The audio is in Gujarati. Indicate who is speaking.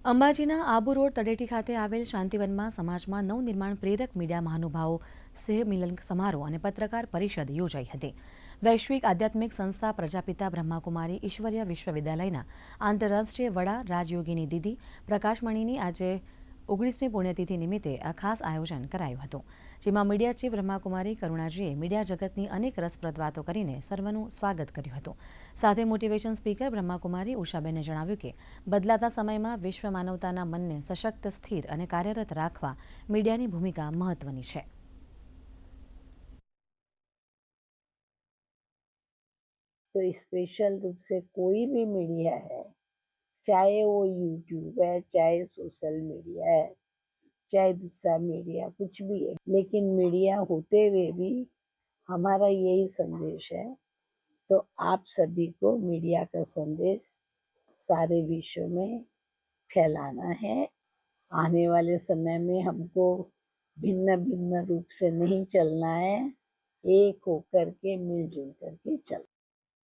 Speaker 1: અંબાજીના આબુ રોડ તળેટી ખાતે આવેલ શાંતિવનમાં સમાજમાં નવનિર્માણ પ્રેરક મીડિયા મહાનુભાવો સ્નેહ મિલન સમારોહ અને પત્રકાર પરિષદ યોજાઈ હતી. વૈશ્વિક આધ્યાત્મિક સંસ્થા પ્રજાપિતા બ્રહ્માકુમારી ઈશ્વરીય વિશ્વવિદ્યાલયના આંતરરાષ્ટ્રીય વડા રાજયોગીની દીદી પ્રકાશમણીની આજે ઓગણીસમી પુણ્યતિથિ નિમિત્તે આ ખાસ આયોજન કરાયું હતું જેમાં મીડિયા ચીફ બ્રહ્માકુમારી કરુણાજીએ મીડિયા જગતની અનેક રસપ્રદ વાતો કરીને સર્વનું સ્વાગત કર્યું હતું સાથે મોટિવેશન સ્પીકર બ્રહ્માકુમારી ઉષાબેને જણાવ્યું કે બદલાતા સમયમાં વિશ્વ માનવતાના મનને સશક્ત સ્થિર અને કાર્યરત રાખવા મીડિયાની ભૂમિકા મહત્વની છે
Speaker 2: तो स्पेशल रूप से कोई भी मीडिया है चाहे वो यूट्यूब है, चाहे सोशल मीडिया है, चाहे दूसरा मीडिया कुछ भी है, लेकिन मीडिया होते हुए भी हमारा यही संदेश है। तो आप सभी को मीडिया का संदेश सारे विश्व में फैलाना है। आने वाले समय में हमको भिन्न भिन्न रूप से नहीं चलना है। एक होकर के, मिलजुल करके चलना